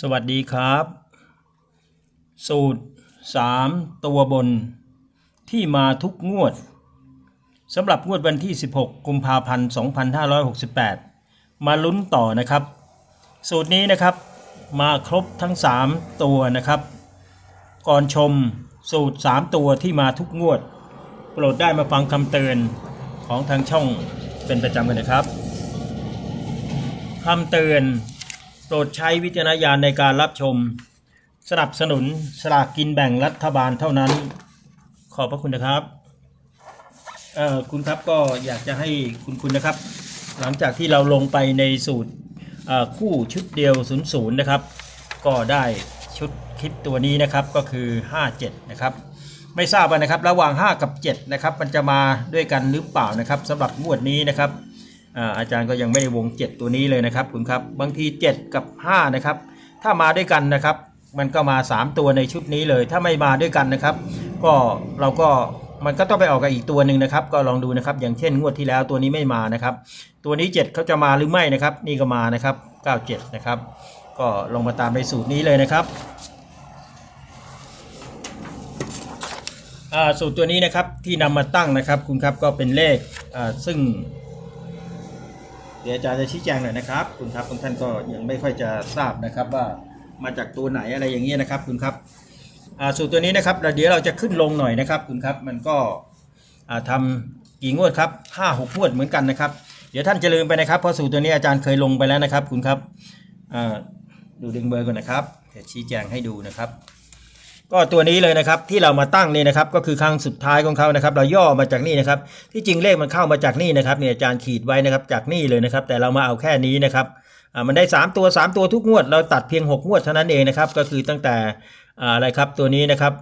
สวัสดีครับ สูตร 3 ตัวบนที่มาทุกงวดสำหรับงวดวันที่ 16 กุมภาพันธ์ 2568 มาลุ้นต่อนะครับ สูตรนี้นะครับมาครบทั้ง 3 ตัวนะครับ ก่อนชมสูตร 3 ตัวที่มาทุกงวด โปรดได้มาฟังคำเตือนของทางช่องเป็นประจำกันนะครับคำเตือน รดใช้วิจารณญาณในการรับชม สนับสนุนสลากกินแบ่งรัฐบาลเท่านั้น ขอบพระคุณนะครับเออคุณครับก็อยากจะให้คุณคุณนะครับ หลังจากที่เราลงไปในสูตรคู่ชุดเดียว00นย์นะครับ ก็ได้ชุดคลิปตัวนี้นะครับก็คือ 57 นะครับ ไม่ทราบนะครับระหว่าง 5 กับ 7 นะครับ มันจะมาด้วยกันหรือเปล่านะครับสำหรับงวดนี้นะครับ อาจารย์ก็ยังไม่ได้วง 7 ตัวนี้เลยนะครับคุณครับบางที 7 กับ 5 นะครับ ถ้ามาด้วยกันนะครับ มันก็มา 3 ตัวในชุดนี้เลย ถ้าไม่มาด้วยกันนะครับ ก็เราก็มันก็ต้องไปออกกับอีกตัวหนึ่งนะครับ ก็ลองดูนะครับ อย่างเช่น งวดที่แล้วตัวนี้ไม่มานะครับ ตัวนี้ 7เขาจะมาหรือไม่นะครับ นี่ก็มานะครับ 97 นะครับ ก็ลองมาตามในสูตรนี้เลยนะครับสูตรตัวนี้นะครับที่นำมาตั้งนะครับ คุณครับก็เป็นเลขซึ่ง เดี๋ยวอาจารย์จะชี้แจงหน่อยนะครับ คุณครับบางท่านก็ยังไม่ค่อยจะทราบนะครับว่ามาจากตัวไหนอะไรอย่างเงี้ยนะครับ คุณครับสูตรตัวนี้นะครับเดี๋ยวเราจะขึ้นลงหน่อยนะครับ คุณครับมันก็อ่าทำกี่งวดครับห้าหกงวดเหมือนกันนะครับ เดี๋ยวท่านจะลืมไปนะครับเพราะสูตรตัวนี้อาจารย์เคยลงไปแล้วนะครับ คุณครับดูดึงเบอร์ก่อนนะครับเดี๋ยวชี้แจงให้ดูนะครับ ก็ตัวนี้เลยนะครับที่เรามาตั้งนี่นะครับก็คือครั้งสุดท้ายของเขานะครับ เราย่อมาจากนี่นะครับ ที่จริงเลขมันเข้ามาจากนี่นะครับเนี่ยอาจารย์ขีดไว้นะครับจากนี่เลยนะครับ แต่เรามาเอาแค่นี้นะครับมันได้ 3 ตัว 3 ตัวทุกงวด เราตัดเพียง 6 งวดเท่านั้นเองนะครับ ก็คือตั้งแต่อะไรครับตัวนี้นะครับ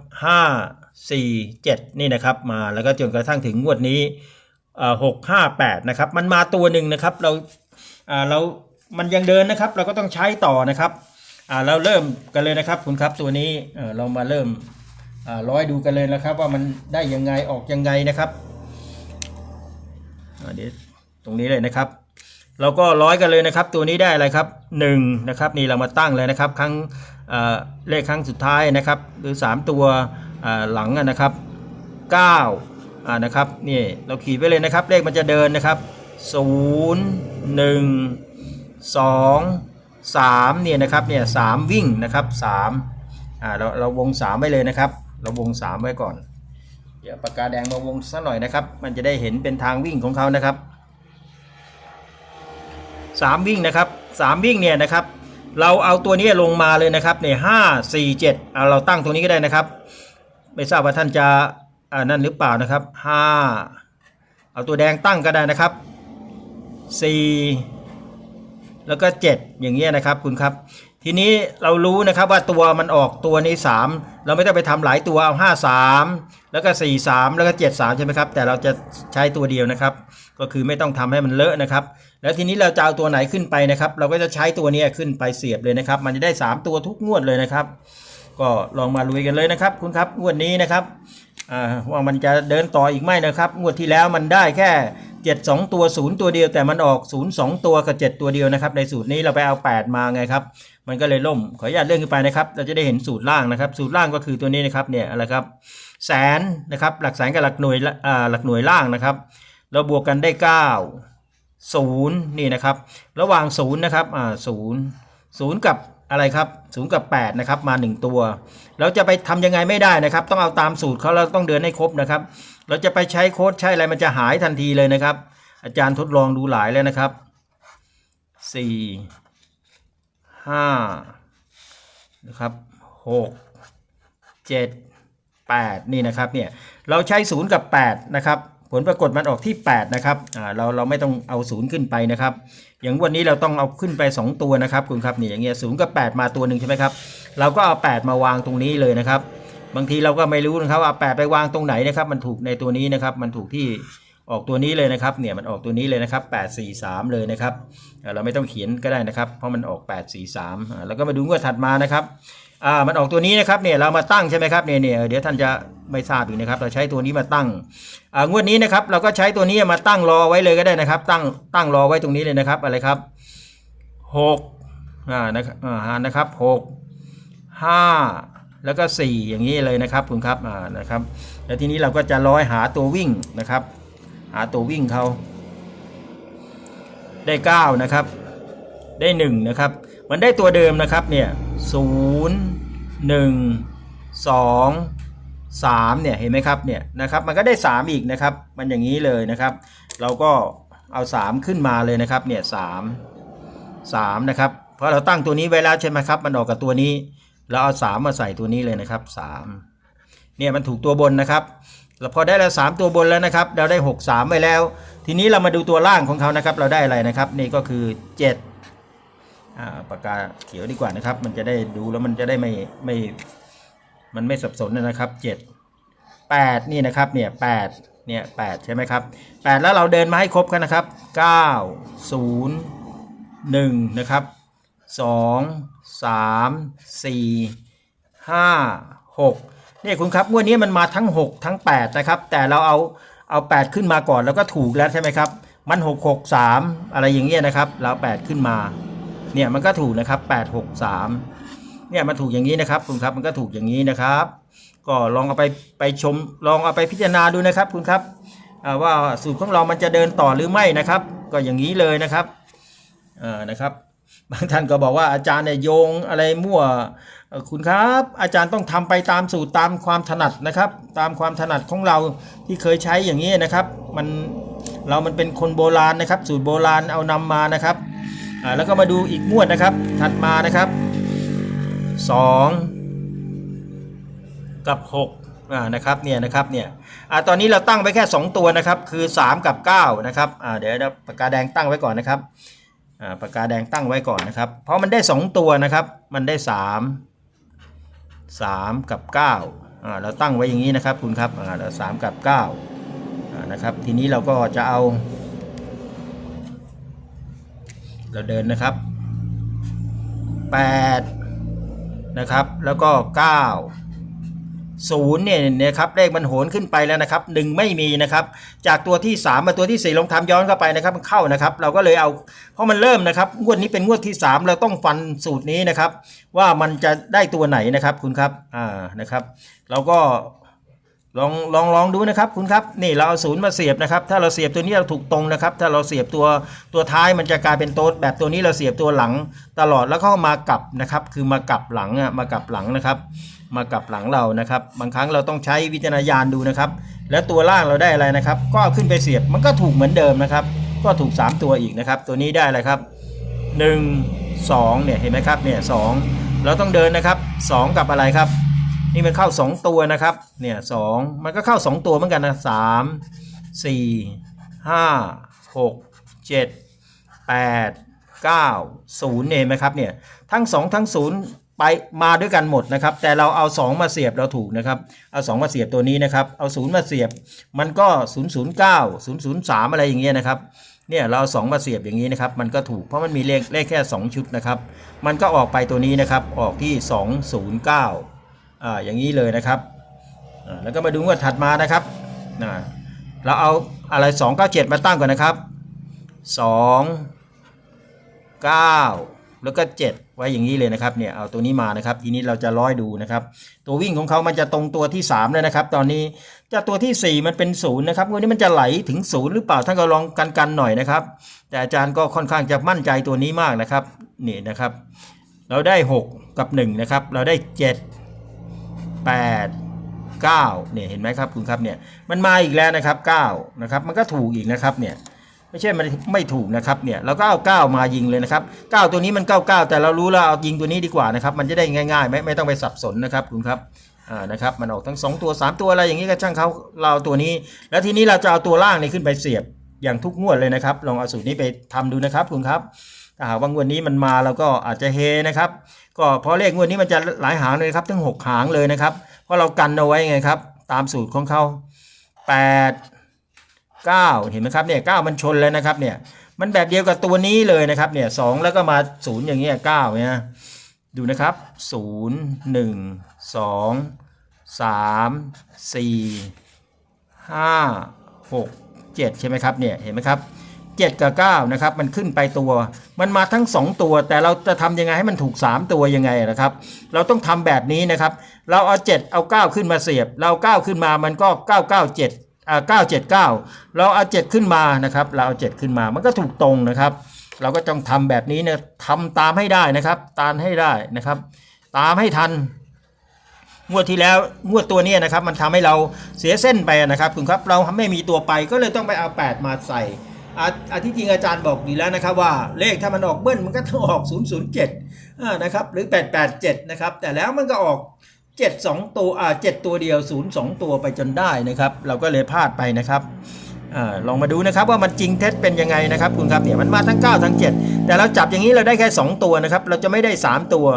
5 4 7 นี่นะครับ มาแล้วก็จนกระทั่งถึงงวดนี้อ่า6 5 8นะครับ มันมาตัวหนึ่งนะครับ เราอ่าเรา มันยังเดินนะครับ เราก็ต้องใช้ต่อนะครับ อ่าเราเริ่มกันเลยนะครับคุณครับตัวนี้เออเรามาเริ่มอ่าร้อยดูกันเลยนะครับ ว่ามันได้ยังไงออกยังไงนะครับเดี๋ยวตรงนี้เลยนะครับ เราก็ร้อยกันเลยนะครับ ตัวนี้ได้อะไรครับ1นะครับนี่เรามาตั้งเลยนะครับ ครั้งเลขครั้งสุดท้ายนะครับ หรือ 3 ตัวหลังนะครับ9อ่านะครับนี่เราขีดไว้เลยนะครับ เลขมันจะเดินนะครับ 0 1 2 3เนี่ยนะครับเนี่ยสามวิ่งนะครับ3อ่าเราเราวง 3 ไว้เลยนะครับ เราวง 3 ไว้ก่อน เดี๋ยวปากกาแดงมาวงสักหน่อยนะครับ มันจะได้เห็นเป็นทางวิ่งของเขานะครับ 3 วิ่งนะครับ 3 วิ่งเนี่ยนะครับ เราเอาตัวนี้ลงมาเลยนะครับเนี่ยห้าสี่เจ็ดเอาเราตั้งตรงนี้ก็ได้นะครับ ไม่ทราบว่าท่านจะอ่านั่นหรือเปล่านะครับห้าเอาตัวแดงตั้งก็ได้นะครับสี่ แล้วก็ 7 อย่างเงี้ยนะครับคุณครับ ทีนี้เรารู้นะครับว่าตัวมันออกตัวนี้ 3 เราไม่ต้องไปทำหลายตัวเอา5 3 แล้วก็ 4 3 แล้วก็ 7 3 ใช่ไหมครับ แต่เราจะใช้ตัวเดียวนะครับ ก็คือไม่ต้องทำให้มันเลอะนะครับ แล้วทีนี้เราจะเอาตัวไหนขึ้นไปนะครับ เราก็จะใช้ตัวนี้ขึ้นไปเสียบเลยนะครับ มันจะได้ 3 ตัวทุกงวดเลยนะครับ ก็ลองมาลุยกันเลยนะครับ คุณครับงวดนี้นะครับ ว่ามันจะเดินต่ออีกไหมนะครับ งวดที่แล้วมันได้แค่ 7 2 ตัว 0 ตัวเดียว แต่มันออก 0 2 ตัวกับ 7 ตัวเดียวนะครับ ในสูตรนี้เราไปเอา 8 มาไงครับ มันก็เลยล่ม ขออนุญาตเลื่อนขึ้นไปนะครับ เราจะได้เห็นสูตรล่างนะครับ สูตรล่างก็คือตัวนี้นะครับ เนี่ยอะไรครับ แสนนะครับ หลักแสนกับหลักหน่วยละหลักหน่วยล่างนะครับ เราบวกกันได้ 9 0 นี่นะครับ ระหว่าง 0 นะครับ อ่า 0 0 กับ อะไรครับ0กับ8นะครับมา 1 ตัว เราจะไปทำยังไงไม่ได้นะครับ ต้องเอาตามสูตรเขาเราต้องเดินให้ครบนะครับ เราจะไปใช้โค้ดใช้อะไรมันจะหายทันทีเลยนะครับ อาจารย์ทดลองดูหลายแล้วนะครับสี่ห้านะครับหกเจ็ดแปดนี่นะครับเนี่ยเราใช้ศูนย์กับแปดนะครับ ผลปรากฏมันออกที่ 8 นะครับเราเราไม่ต้องเอาศูนย์ขึ้นไปนะครับ อย่างวันนี้เราต้องเอาขึ้นไป 2 ตัวนะครับคุณครับนี่อย่างเงี้ยศูนย์กับ 8 มาตัวหนึ่งใช่ไหมครับ เราก็เอา 8 มาวางตรงนี้เลยนะครับ บางทีเราก็ไม่รู้นะครับว่าแปดไปวางตรงไหนนะครับ มันถูกในตัวนี้นะครับ มันถูกที่ ออกตัวนี้เลยนะครับเนี่ยมันออกตัวนี้เลยนะครับ 8 4 3 เลยนะครับเราไม่ต้องเขียนก็ได้นะครับ เพราะมันออก 8 4 3อ่าแล้วก็มาดูงวดถัดมานะครับอ่ามันออกตัวนี้นะครับเนี่ยเรามาตั้งใช่ไหมครับเนี่ยเนี่ยเดี๋ยวท่านจะไม่ทราบอยู่นะครับ เราใช้ตัวนี้มาตั้งอ่างวดนี้นะครับเราก็ใช้ตัวนี้มาตั้งรอไว้เลยก็ได้นะครับ ตั้งตั้งรอไว้ตรงนี้เลยนะครับอะไรครับ6อ่านะครับอ่านะครับหกห้าแล้วก็สี่อย่างนี้เลยนะครับคุณครับอ่านะครับ แล้วทีนี้เราก็จะร้อยหาตัววิ่งนะครับ หาตัววิ่งเขาได้เก้านะครับ ได้หนึ่งนะครับ มันได้ตัวเดิมนะครับเนี่ยศูนย์หนึ่งสองสามเนี่ยเห็นไหมครับเนี่ยนะครับมันก็ได้สามอีกนะครับ มันอย่างนี้เลยนะครับ เราก็เอาสามขึ้นมาเลยนะครับเนี่ยสามสามนะครับ เพราะเราตั้งตัวนี้ไว้แล้วใช่ไหมครับ มันออกกับตัวนี้ เราเอาสามมาใส่ตัวนี้เลยนะครับสามเนี่ยมันถูกตัวบนนะครับ แล้วพอได้แล้วสามตัวบนแล้วนะครับ เราได้หกสามไปแล้ว ทีนี้เรามาดูตัวล่างของเขานะครับ เราได้อะไรนะครับ นี่ก็คือเจ็ดอ่าปากกาเขียวดีกว่านะครับ มันจะได้ดูแล้วมันจะได้ไม่ไม่มันไม่สับสนนะครับเจ็ดแปดนี่นะครับเนี่ยแปดเนี่ยแปดใช่ไหมครับแปดแล้วเราเดินมาให้ครบกันนะครับเก้าศูนย์หนึ่งนะครับสองสามสี่ห้าหก นี่คุณครับงวดนี้มันมาทั้ง 6 ทั้ง 8 นะครับ แต่เราเอาเอา 8 ขึ้นมาก่อนแล้วก็ถูกแล้วใช่ไหมครับ มัน 6 6 3 อะไรอย่างเงี้ยนะครับ เรา 8 ขึ้นมา เนี่ยมันก็ถูกนะครับ 8 6 3 เนี่ยมันถูกอย่างนี้นะครับ คุณครับมันก็ถูกอย่างนี้นะครับ ก็ลองเอาไปไปชมลองเอาไปพิจารณาดูนะครับ คุณครับว่าสูตรของเรามันจะเดินต่อหรือไม่นะครับ ก็อย่างนี้เลยนะครับอ่านะครับ บางท่านก็บอกว่าอาจารย์เนี่ยโยงอะไรมั่ว คุณครับอาจารย์ต้องทำไปตามสูตรตามความถนัดนะครับ ตามความถนัดของเราที่เคยใช้อย่างนี้นะครับ มันเรามันเป็นคนโบราณนะครับ สูตรโบราณเอานำมานะครับอ่าแล้วก็มาดูอีกงวดนะครับ ถัดมานะครับ 2 กับ6อ่านะครับเนี่ยนะครับเนี่ยอ่าตอนนี้เราตั้งไว้แค่ 2 ตัวนะครับ คือ 3 กับ9นะครับอ่าเดี๋ยวเราปากกาแดงตั้งไว้ก่อนนะครับอ่าปากกาแดงตั้งไว้ก่อนนะครับ เพราะมันได้ 2 ตัวนะครับ มันได้ 3 3 กับ9อ่าเราตั้งไว้อย่างนี้นะครับคุณครับอ่าสามกับ9อ่านะครับทีนี้เราก็จะเอา เราเดินนะครับ8นะครับแล้วก็ 9 ศูนย์เนี่ยนะครับเลขมันโหนขึ้นไปแล้วนะครับหนึ่งไม่มีนะครับจากตัวที่3มาตัวที่4ลองทำย้อนเข้าไปนะครับมันเข้านะครับ เราก็เลยเอาเพราะมันเริ่มนะครับงวดนี้เป็นงวดที่ 3 เราต้องฟันสูตรนี้นะครับ ว่ามันจะได้ตัวไหนนะครับคุณครับอ่านะครับ เราก็ ลองลองลองดูนะครับคุณครับนี่เราเอาศูนย์มาเสียบนะครับถ้าเราเสียบตัวนี้เราถูกตรงนะครับ ถ้าเราเสียบตัวตัวท้ายมันจะกลายเป็นโต๊ดแบบตัวนี้เราเสียบตัวหลังตลอดแล้วก็มากลับนะครับ คือมากลับหลังอะมากลับหลังนะครับ มากลับหลังเรานะครับ บางครั้งเราต้องใช้วิจารณญาณดูนะครับ แล้วตัวล่างเราได้อะไรนะครับ ก็ขึ้นไปเสียบมันก็ถูกเหมือนเดิมนะครับ ก็ถูก 3 ตัวอีกนะครับ ตัวนี้ได้อะไรครับ 1 2เนี่ยเห็นไหมครับเนี่ยสเราต้องเดินนะครับ 2 กับอะไรครับ นี่มันเข้า 2 ตัวนะครับ เนี่ยสมันก็เข้า 2 ตัวเหมือนกันนะสามสี่ห้าหกเจ็ดแปดเก้าศูนย์เนี่ยไหมครับเนี่ยทั้ง 2 ทั้ง 0 ไปมาด้วยกันหมดนะครับ แต่เราเอา 2 มาเสียบเราถูกนะครับ เอา 2 มาเสียบตัวนี้นะครับ เอา 0 มาเสียบมันก็ 009 003 อะไรอย่างเงี้ยนะครับเนี่ยเราเอาสองมาเสียบอย่างนี้นะครับ มันก็ถูกเพราะมันมีเลขเลขแค่ 2 ชุดนะครับ มันก็ออกไปตัวนี้นะครับออกที่ 209 อ่าอย่างนี้เลยนะครับอ่าแล้วก็มาดูงวดถัดมานะครับนะเราเอาอะไร 297 มาตั้งก่อนนะครับ 2 9 แล้วก็ 7 ไว้อย่างนี้เลยนะครับเนี่ยเอาตัวนี้มานะครับ ทีนี้เราจะร้อยดูนะครับ ตัววิ่งของเขามันจะตรงตัวที่3เลยนะครับ ตอนนี้จะตัวที่ 4 มันเป็น0นย์ะครับวดนี้มันจะไหลถึง0หรือเปล่าท่านก็ลองกันกันหน่อยนะครับ แต่อาจารย์ก็ค่อนข้างจะมั่นใจตัวนี้มากนะครับนี่นะครับ เราได้ 6 กับ1นะครับเราได้ 7 8 9เนี่ยเห็นไหมครับคุณครับเนี่ยมันมาอีกแล้วนะครับ9นะครับมันก็ถูกอีกนะครับเนี่ยไม่ใช่มันไม่ถูกนะครับเนี่ยเราก็เอา 9 มายิงเลยนะครับ 9 ตัวนี้มัน 99 แต่เรารู้แล้วเอายิงตัวนี้ดีกว่านะครับมันจะได้ง่ายๆไม่ไม่ต้องไปสับสนนะครับคุณครับอ่านะครับมันออกทั้ง 2 ตัว 3 ตัวอะไรอย่างนี้ก็ช่างเขาเราตัวนี้ แล้วทีนี้เราจะเอาตัวล่างนี้ขึ้นไปเสียบอย่างทุกงวดเลยนะครับ ลองเอาสูตรนี้ไปทำดูนะครับคุณครับถ้าหากว่างวดนี้มันมาเราก็อาจจะเฮนะครับ ก็เพราะเลขงวดนี้มันจะหลายหางเลยครับถึง6 หางเลยนะครับเพราะเรากันเอาไว้ไงครับ ตามสูตรของเขา8 9 เห็นไหมครับเนี่ย9มันชนแล้วนะครับเนี่ยมันแบบเดียวกับตัวนี้เลยนะครับเนี่ยสแล้วก็มา 0 อย่างเงี้ย9เนี่ยดูนะครับ 0 1 2 3 4 5 6 7 ใช่ไหมครับเนี่ยเห็นไหมครับ 7 กับ9นะครับมันขึ้นไปตัว มันมาทั้ง 2 ตัว แต่เราจะทำยังไงให้มันถูก 3 ตัวยังไงนะครับ เราต้องทำแบบนี้นะครับ เราเอา 7 เอา 9 ขึ้นมาเสียบ เรา 9 ขึ้นมามันก็ 997อ่า979 เราเอา 7 ขึ้นมานะครับ เราเอา 7 ขึ้นมามันก็ถูกตรงนะครับ เราก็ต้องทำแบบนี้นะทำตามให้ได้นะครับ ตามให้ได้นะครับ ตามให้ทันงวดที่แล้วงวดตัวนี้นะครับ มันทำให้เราเสียเส้นไปนะครับ คุณครับเราไม่มีตัวไปก็เลยต้องไปเอา 8 มาใส่ อาที่จริงอาจารย์บอกดีแล้วนะครับว่าเลขถ้ามันออกเบิ้ลมันก็ต้องออก 007นะครับหรือ 887นะครับแต่แล้วมันก็ออก 7 2 ตัวอ่า7ตัวเดียว 0 2 ตัวไปจนได้นะครับ เราก็เลยพลาดไปนะครับอลองมาดูนะครับว่ามันจริงเท็จเป็นยังไงนะครับคุณครับเนี่ยมันมาทั้ง 9 ทั้ง 7 แต่เราจับอย่างนี้เราได้แค่ 2 ตัวนะครับเราจะไม่ได้ 3 ตัว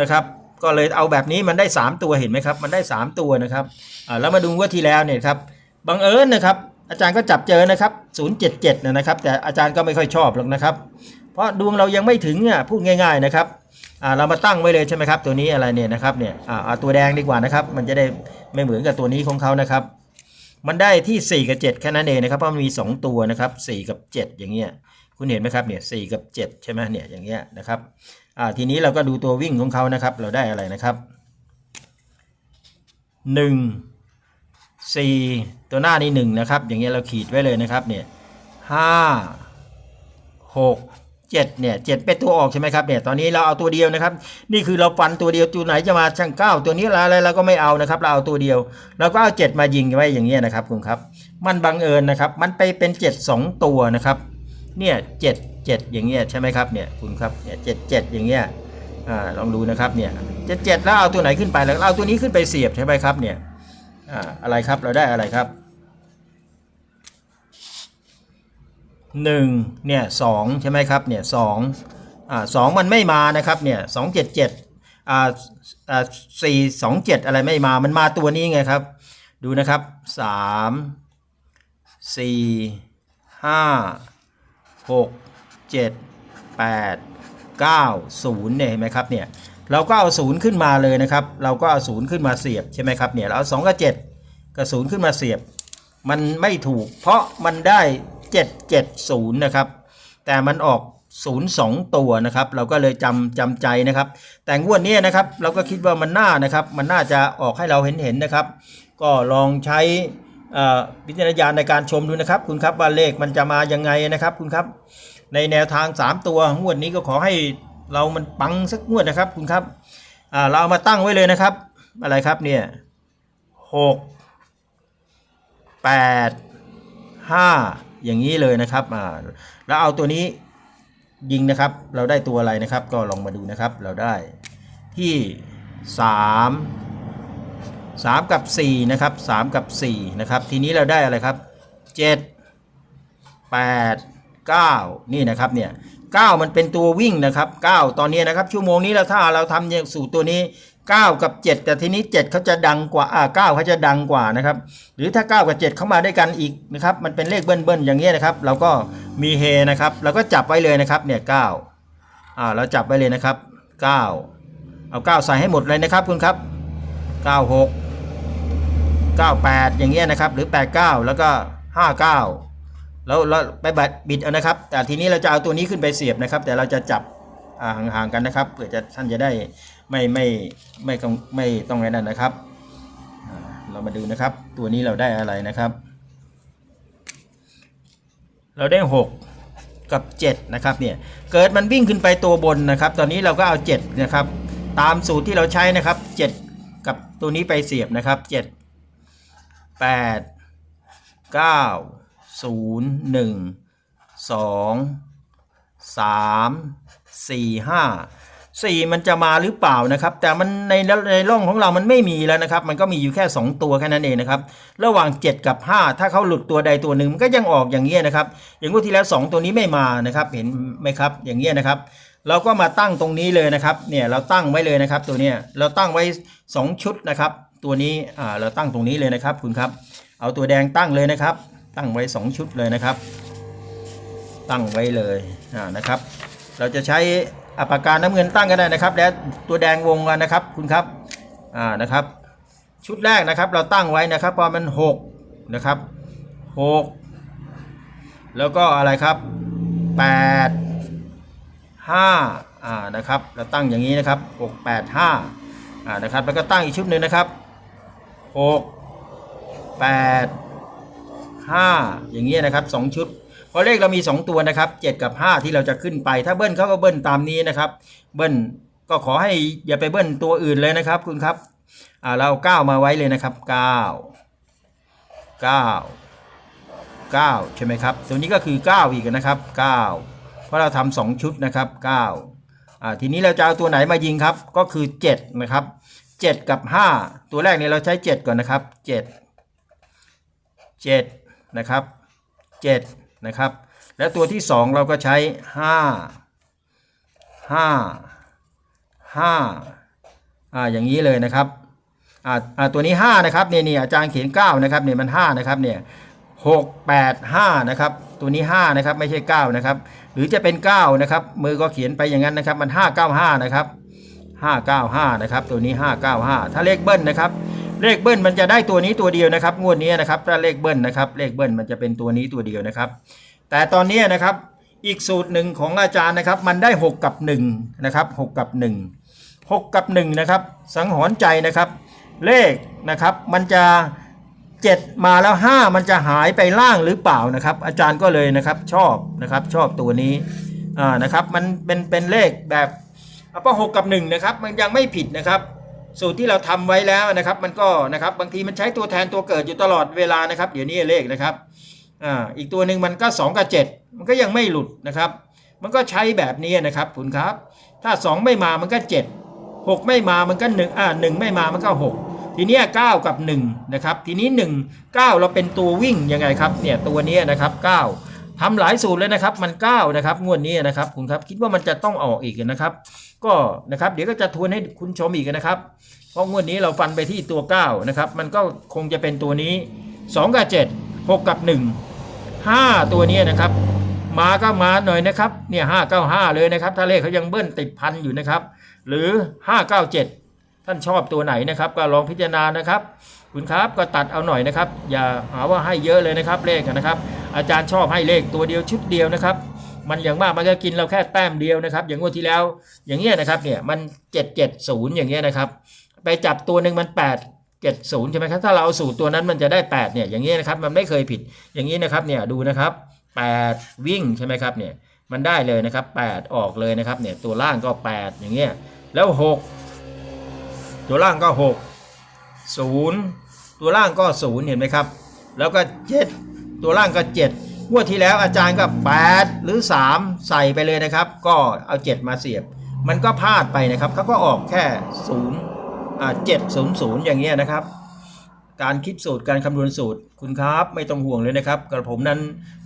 นะครับก็เลยเอาแบบนี้มันได้ 3 ตัวเห็นไหมครับมันได้ 3 ตัวนะครับแล้วมาดูว่าทีแล้วเนี่ยครับบังเอิญนะครับ อาจารย์ก็จับเจอนะครับ 077นะนะครับ แต่อาจารย์ก็ไม่ค่อยชอบหรอกนะครับ เพราะดวงเรายังไม่ถึงอะพูดง่าย ๆนะครับอ่าเรามาตั้งไว้เลยใช่ไหมครับ ตัวนี้อะไรเนี่ยนะครับเนี่ยอ่าเอาตัวแดงดีกว่านะครับ มันจะได้ไม่เหมือนกับตัวนี้ของเขานะครับ มันได้ที่ 4 กับ 7 แค่นั้นเองนะครับเพราะมันมี 2 ตัวนะครับ 4 กับ 7 อย่างเงี้ยคุณเห็นไหมครับเนี่ยสกับ 7 ใช่ไหมเนี่ยอย่างเงี้ยนะครับอ่าทีนี้เราก็ดูตัววิ่งของเขานะครับ เราได้อะไรนะครับ 1 4 ตัวหน้านี่1นะครับ อย่างเงี้ยเราขีดไว้เลยนะครับเนี่ย5 6 7เนี่ย7เป็นตัวออกใช่ไหมครับเนี่ยตอนนี้เราเอาตัวเดียวนะครับ นี่คือเราฟันตัวเดียวตัวไหนจะมาช่างเก้าตัวนี้อะไรเราก็ไม่เอานะครับเราเอาตัวเดียวเราก็เอา7มายิงไว้อย่างเงี้ยนะครับคุณครับ มันบังเอิญนะครับ มันไปเป็น7 2ตัวนะครับเนี่ยเจ็ดเจ็ดอย่างเงี้ยใช่ไหมครับเนี่ยคุณครับเนี่ยเจ็ดเจ็ดอย่างเงี้ยอ่าลองดูนะครับเนี่ยเจ็ดเจ็ดแล้วเอาตัวไหนขึ้นไปแล้วเอาตัวนี้ขึ้นไปเสียบใช่ไหมครับเนี่ย อ่าอะไรครับเราได้อะไรครับหนึ่งเนี่ยสองใช่ไหมครับเนี่ยสองอ่าสองมันไม่มานะครับเนี่ยสองเจ็ดเจ็ดอ่าอ่าสี่สองเจ็ดอะไรไม่มามันมาตัวนี้ไงครับ ดูนะครับสามสี่ห้าหกเจ็ดแปดเก้าศูนย์เนี่ยเห็นไหมครับเนี่ย เราก็เอาศูนย์ขึ้นมาเลยนะครับ เราก็เอาศูนย์ขึ้นมาเสียบใช่ไหมครับเนี่ยเราเอาสองกับเจ็ดกับศูนย์ขึ้นมาเสียบ มันไม่ถูก เพราะมันได้เจ็ดเจ็ดศูนย์นะครับ แต่มันออกศูนย์สองตัวนะครับ เราก็เลยจำจำใจนะครับ แต่งวดนี้นะครับ เราก็คิดว่ามันน่านะครับ มันน่าจะออกให้เราเห็นเห็นนะครับ ก็ลองใช้อ่อวิจารณญาณในการชมดูนะครับ คุณครับว่าเลขมันจะมายังไงนะครับ คุณครับ ในแนวทาง 3 ตัวงวดนี้ก็ขอให้ เรามันปังสักงวดนะครับคุณครับอ่าเราเอามาตั้งไว้เลยนะครับ อะไรครับเนี่ยหกแปดห้าอย่างนี้เลยนะครับอ่าแล้วเอาตัวนี้ยิงนะครับ เราได้ตัวอะไรนะครับ ก็ลองมาดูนะครับ เราได้ที่สามสามกับสี่นะครับสามกับสี่นะครับ ทีนี้เราได้อะไรครับเจ็ด8 9นี่นะครับเนี่ย 9 มันเป็นตัววิ่งนะครับ 9 ตอนนี้นะครับ ชั่วโมงนี้เราถ้าเราทำอย่างสูตรตัวนี้ 9 กับ 7 แต่ทีนี้ 7เขาจะดังกว่าอ่า9เขาจะดังกว่านะครับ หรือถ้า 9 กับ 7 เข้ามาด้วยกันอีกนะครับ มันเป็นเลขเบิ้ลๆอย่างเงี้ยนะครับ เราก็มีเฮนะครับ เราก็จับไว้เลยนะครับ เนี่ย9อ่า เราจับไว้เลยนะครับ 9 เอา 9 ใส่ให้หมดเลยนะครับคุณครับ 96 98 อย่างเงี้ยนะครับ หรือ 89 แล้วก็ 59 แล้วเราไปบัดบิดเอานะครับ แต่ทีนี้เราจะเอาตัวนี้ขึ้นไปเสียบนะครับ แต่เราจะจับห่างๆกันนะครับเพื่อจะท่านจะได้ไม่ไม่ไม่ต้องไม่ต้องไอ้นั่นนะครับ เรามาดูนะครับ ตัวนี้เราได้อะไรนะครับ เราได้ 6 กับ 7 นะครับเนี่ยเกิดมันวิ่งขึ้นไปตัวบนนะครับ ตอนนี้เราก็เอา 7 นะครับ ตามสูตรที่เราใช้นะครับ 7 กับตัวนี้ไปเสียบนะครับ 7 8 9 ศูนย์หนึ่งสองสามสี่ห้าสี่มันจะมาหรือเปล่านะครับ แต่มันในในร่องของเรามันไม่มีแล้วนะครับ มันก็มีอยู่แค่ 2 ตัวแค่นั้นเองนะครับ ระหว่าง 7 กับ 5 ถ้าเขาหลุดตัวใดตัวหนึ่งมันก็ยังออกอย่างเงี้ยนะครับ อย่างงวดที่แล้ว 2 ตัวนี้ไม่มานะครับ เห็นไหมครับ อย่างเงี้ยนะครับ เราก็มาตั้งตรงนี้เลยนะครับ เนี่ยเราตั้งไว้เลยนะครับ ตัวเนี้ยเราตั้งไว้ 2 ชุดนะครับ ตัวนี้อ่าเราตั้งตรงนี้เลยนะครับ คุณครับ เอาตัวแดงตั้งเลยนะครับ ตั้งไว้ 2 ชุดเลยนะครับ ตั้งไว้เลยนะครับ เราจะใช้อะปากกาน้ำเงินตั้งก็ได้นะครับ แล้วตัวแดงวงกันนะครับ คุณครับอ่านะครับ ชุดแรกนะครับ เราตั้งไว้นะครับว่ามัน6นะครับ6แล้วก็อะไรครับแปดห้าอ่านะครับเราตั้งอย่างนี้นะครับหกแปดห้าอ่านะครับแล้วก็ตั้งอีกชุดหนึ่งนะครับหก แปดห้าอย่างนี้ยนะครับสองชุด เพราะเลขเรามี 2 ตัวนะครับ 7 กับ 5 ที่เราจะขึ้นไป ถ้าเบิ้ลเขาก็เบิ้ลตามนี้นะครับ เบิ้ลก็ขอให้อย่าไปเบิ้ลตัวอื่นเลยนะครับคุณครับอ่าเราเอา9มาไว้เลยนะครับ9 9 9ใช่ไหมครับตัวนี้ก็คือ9อีกนะครับ9เพราะเราทำสองชุดนะครับ9อ่าทีนี้เราจะเอาตัวไหนมายิงครับก็คือ7นะครับ7กับ5ตัวแรกเนี่ยเราใช้7ก่อนนะครับ7 7 นะครับ7นะครับ แล้วตัวที่ 2 เราก็ใช้ 5 5 5อ่าอย่างนี้เลยนะครับอ่าอ่าตัวนี้ 5 นะครับเนี่ยนี่อาจารย์เขียน 9 นะครับเนี่ยมัน 5 นะครับเนี่ย6 8 5นะครับ ตัวนี้5นะครับไม่ใช่9นะครับ หรือจะเป็น9นะครับ มือก็เขียนไปอย่างนั้นนะครับ มัน595นะครับ595นะครับ ตัวนี้595ถ้าเลขเบิ้ลนะครับ เลขเบิ้ลมันจะได้ตัวนี้ตัวเดียวนะครับ งวดนี้นะครับถ้าเลขเบิ้ลนะครับ เลขเบิ้ลมันจะเป็นตัวนี้ตัวเดียวนะครับ แต่ตอนนี้นะครับอีกสูตรหนึ่งของอาจารย์นะครับ มันได้ 6 กับ1นะครับ6กับ 1 6 กับ1นะครับ สังหรณ์ใจนะครับ เลขนะครับมันจะ 7 มาแล้ว 5 มันจะหายไปล่างหรือเปล่านะครับ อาจารย์ก็เลยนะครับชอบนะครับชอบตัวนี้อ่านะครับมันเป็นเป็นเลขแบบเอาปหกกับ1นะครับมันยังไม่ผิดนะครับ สูตรที่เราทำไว้แล้วนะครับ มันก็นะครับบางทีมันใช้ตัวแทนตัวเกิดอยู่ตลอดเวลานะครับ เดี๋ยวนี้เลขนะครับอ่าอีกตัวหนึ่งมันก็ 2 กับ 7 มันก็ยังไม่หลุดนะครับ มันก็ใช้แบบนี้นะครับคุณครับ ถ้า 2 ไม่มามันก็ 7 6 ไม่มามันก็1อ่า1ไม่มามันก็ 6 ทีนี้9กับ1นะครับทีนี้ 1 9 เราเป็นตัววิ่งยังไงครับเนี่ยตัวนี้นะครับ 9 ทำหลายสูตรเลยนะครับ มัน9นะครับงวดนี้นะครับคุณครับคิดว่ามันจะต้องออกอีกนะครับ ก็นะครับเดี๋ยวก็จะทวนให้คุณชมอีกนะครับเพราะงวดนี้เราฟันไปที่ตัว9นะครับมันก็คงจะเป็นตัวนี้ 2 กับ 7 6 กับ 1 5 ตัวนี้นะครับ มาก็มาหน่อยนะครับเนี่ย595เลยนะครับ ถ้าเลขเขายังเบิ้ลติดพันอยู่นะครับ หรือ 597 ท่านชอบตัวไหนนะครับ ก็ลองพิจารณานะครับ คุณครับก็ตัดเอาหน่อยนะครับ อย่าหาว่าให้เยอะเลยนะครับเลขนะครับ อาจารย์ชอบให้เลขตัวเดียวชุดเดียวนะครับ มันอย่างมากมันก็กินเราแค่แต้มเดียวนะครับ อย่างงวดที่แล้ว อย่างเงี้ยนะครับเนี่ยมัน 770 อย่างเงี้ยนะครับ ไปจับตัวหนึ่งมัน 8 70 ใช่ไหมครับถ้าเราเอาสูตรตัวนั้นมันจะได้ 8 เนี่ยอย่างเงี้ยนะครับมันไม่เคยผิดอย่างนี้นะครับเนี่ยดูนะครับ 8 วิ่งใช่ไหมครับเนี่ยมันได้เลยนะครับ 8 ออกเลยนะครับเนี่ยตัวล่างก็ 8 อย่างเงี้ยแล้ว 6 ตัวล่างก็ 6 0 ตัวล่างก็ 0 เห็นไหมครับ แล้วก็ 7 ตัวล่างก็ 7 งวดที่แล้วอาจารย์ก็ 8 หรือ 3 ใส่ไปเลยนะครับ ก็เอา 7 มาเสียบ มันก็พลาดไปนะครับเขาก็ออกแค่0อ่า700 อย่างเงี้ยนะครับ การคิดสูตรการคำนวณสูตรคุณครับไม่ต้องห่วงเลยนะครับกระผมนั้น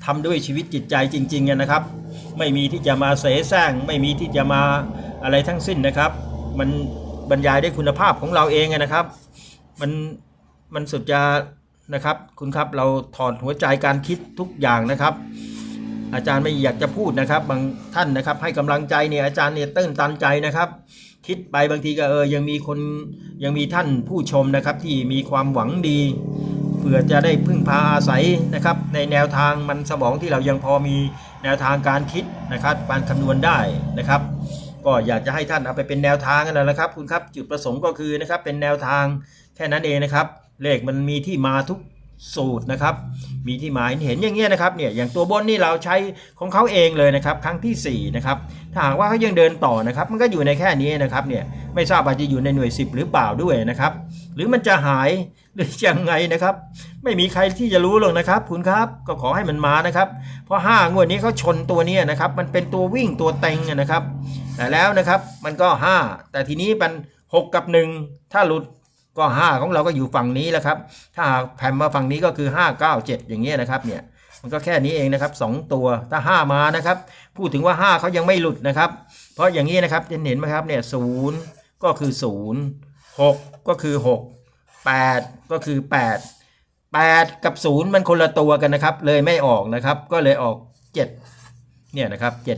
ทำด้วยชีวิตจิตใจจริงๆอะนะครับ ไม่มีที่จะมาเสแสร้งไม่มีที่จะมาอะไรทั้งสิ้นนะครับ มันบรรยายด้วยคุณภาพของเราเองนะครับ มันมันสุดจะนะครับ คุณครับเราถอดหัวใจการคิดทุกอย่างนะครับ อาจารย์ไม่อยากจะพูดนะครับ บางท่านนะครับ ให้กำลังใจเนี่ยอาจารย์เนี่ยตื้นตันใจนะครับ คิดไปบางทีก็เออยังมีคนยังมีท่านผู้ชมนะครับ ที่มีความหวังดีเพื่อจะได้พึ่งพาอาศัยนะครับ ในแนวทางมันสมองที่เรายังพอมีแนวทางการคิดนะครับการคำนวณได้นะครับ ก็อยากจะให้ท่านเอาไปเป็นแนวทางกันนะครับ คุณครับจุดประสงค์ก็คือนะครับเป็นแนวทาง แค่นั้นเองนะครับ เลขมันมีที่มาทุกสูตรนะครับ มีที่มาเห็นอย่างเงี้ยนะครับเนี่ยอย่างตัวบนนี่เราใช้ของเขาเองเลยนะครับ ครั้งที่4นะครับถ้าหากว่าเขายังเดินต่อนะครับ มันก็อยู่ในแค่นี้นะครับเนี่ยไม่ทราบว่าจะอยู่ในหน่วย 10 หรือเปล่าด้วยนะครับ หรือมันจะหายหรือยังไงนะครับ ไม่มีใครที่จะรู้หรอกนะครับ คุณครับก็ขอให้มันมานะครับ เพราะ5งวดนี้เขาชนตัวนี้นะครับ มันเป็นตัววิ่งตัวเต็งนะครับ แต่แล้วนะครับมันก็ 5 แต่ทีนี้มัน6กับ 1 ถ้าหลุด ก็ 5 ของเราก็อยู่ฝั่งนี้แหละครับ ถ้าหากแผ่นมาฝั่งนี้ก็คือ 5 9 7 อย่างเงี้ยนะครับเนี่ยมันก็แค่นี้เองนะครับ2ตัวถ้า 5 มานะครับ พูดถึงว่า 5เขายังไม่หลุดนะครับ เพราะอย่างนี้นะครับจะเห็นไหมครับเนี่ยศูนย์ก็คือ 0 6 ก็คือ 6 8 ก็คือ 8 8 กับ 0 มันคนละตัวกันนะครับ เลยไม่ออกนะครับ ก็เลยออก 7 เนี่ยนะครับ 7 7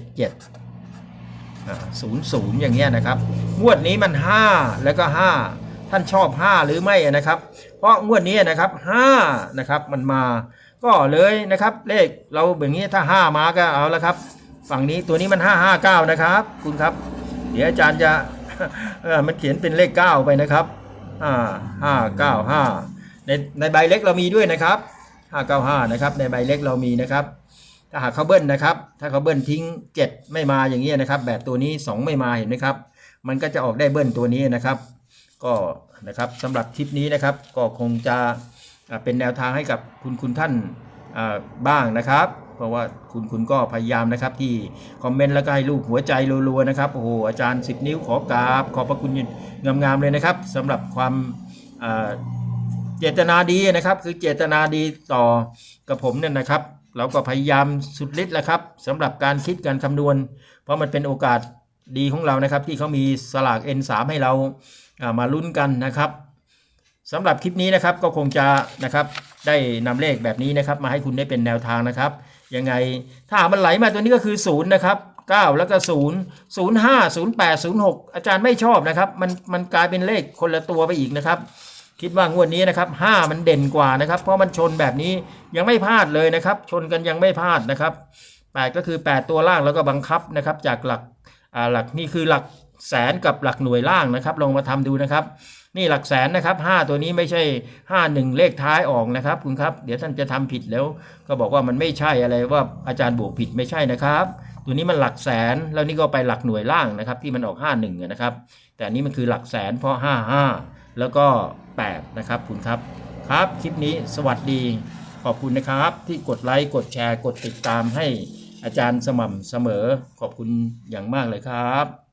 ศูนย์ศูนย์อย่างเงี้ยนะครับ งวดนี้มัน 5 แล้วก็ 5 ท่านชอบ 5 หรือไม่นะครับ เพราะงวดนี้นะครับ5นะครับมันมา ก็เลยนะครับเลขเราแบบนี้ถ้าห้ามาก็เอาละครับ ฝั่งนี้ตัวนี้มันห้าห้าเก้านะครับ คุณครับ เดี๋ยวอาจารย์จะมันเขียนเป็นเลขเก้าไปนะครับห้าเก้าห้าในในใบเล็กเรามีด้วยนะครับห้าเก้าห้านะครับ ในใบเล็กเรามีนะครับถ้าหากเขาเบิ้ลนะครับ ถ้าเขาเบิ้ลทิ้ง 7 ไม่มาอย่างนี้นะครับ แบบตัวนี้ 2 ไม่มาเห็นไหมครับ มันก็จะออกได้เบิ้ลตัวนี้นะครับ ก็นะครับสำหรับคลิปนี้นะครับก็คงจะเป็นแนวทางให้กับคุณคุณท่านบ้างนะครับ เพราะว่าคุณคุณก็พยายามนะครับที่คอมเมนต์แล้วก็ให้รูปหัวใจรัวๆนะครับโอ้โหอาจารย์ 10 นิ้วขอกราบขอบพระคุณงามๆเลยนะครับสำหรับความเจตนาดีนะครับ คือเจตนาดีต่อกับผมเนี่ยนะครับ เราก็พยายามสุดฤทธิ์แหละครับสำหรับการคิดการคำนวณ เพราะมันเป็นโอกาส ดีของเรานะครับ ที่เขามีสลาก N3 ให้เรามาลุ้นกันนะครับสำหรับคลิปนี้นะครับก็คงจะนะครับได้นำเลขแบบนี้นะครับ มาให้คุณได้เป็นแนวทางนะครับยังไงถ้ามันไหลมาตัวนี้ก็คือ0นะครับ9 แล้วก็ 0 0 5 0 8 0 6 อาจารย์ไม่ชอบนะครับ มันมันกลายเป็นเลขคนละตัวไปอีกนะครับ คิดว่างวดนี้นะครับ 5 มันเด่นกว่านะครับ เพราะมันชนแบบนี้ยังไม่พลาดเลยนะครับ ชนกันยังไม่พลาดนะครับ 8 ก็คือ 8 ตัวล่างแล้วก็บังคับนะครับ จากหลัก อ่าหลักนี่คือหลักแสนกับหลักหน่วยล่างนะครับ ลองมาทำดูนะครับ นี่หลักแสนนะครับ 5 ตัวนี้ไม่ใช่ 5 1 เลขท้ายออกนะครับ คุณครับ เดี๋ยวท่านจะทำผิดแล้วก็บอกว่ามันไม่ใช่อะไรว่าอาจารย์บวกผิดไม่ใช่นะครับ ตัวนี้มันหลักแสนแล้วนี่ก็ไปหลักหน่วยล่างนะครับ ที่มันออก 5 1นะครับ แต่อันนี้มันคือหลักแสนเพราะ 5 5 แล้วก็ 8 นะครับคุณครับครับคลิปนี้สวัสดีขอบคุณนะครับที่กดไลค์กดแชร์กดติดตามให้ อาจารย์สม่ำเสมอขอบคุณอย่างมากเลยครับ